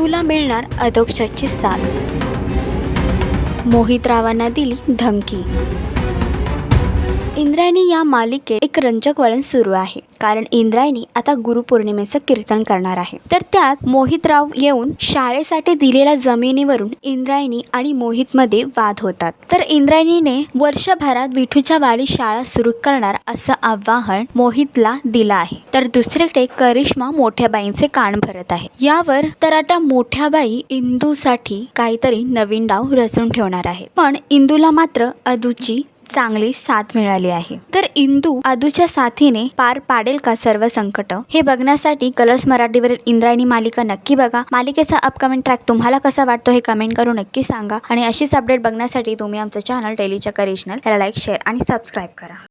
तुला मिळणार अधोक्षाची साथ. मोहित रावांना दिली धमकी इंद्रायणी या मालिकेत एक रंजक वळण सुरू आहे. कारण इंद्रायणी आता गुरुपौर्णिमेचं कीर्तन करणार आहे. तर त्यात मोहितराव येऊन शाळेसाठी दिलेल्या जमिनीवरून इंद्रायणी आणि मोहितमध्ये वाद होतात. तर इंद्रायणीने वर्षभरात विठूच्या वाडी शाळा सुरू करणार असं आव्हान मोहितला दिलं आहे. तर दुसरीकडे करिश्मा मोठ्या बाईंचे कान भरत आहे. यावर तर आता मोठ्या बाई इंदूसाठी काहीतरी नवीन डाव रचून ठेवणार आहे. पण इंदूला मात्र अदूची चांगली साथ मिळाली आहे. तर इंदू आदूच्या साथीने पार पाडेल का सर्व संकट? हे बघण्यासाठी कलर्स मराठीवरील इंद्रायणी मालिका नक्की बघा. मालिकेचा अपकमिंग ट्रॅक तुम्हाला कसा वाटतो हे कमेंट करून नक्की सांगा. आणि अशीच अपडेट बघण्यासाठी तुम्ही आमचं चॅनल डेलीच्या करिशनल याला लाईक शेअर आणि सबस्क्राईब करा.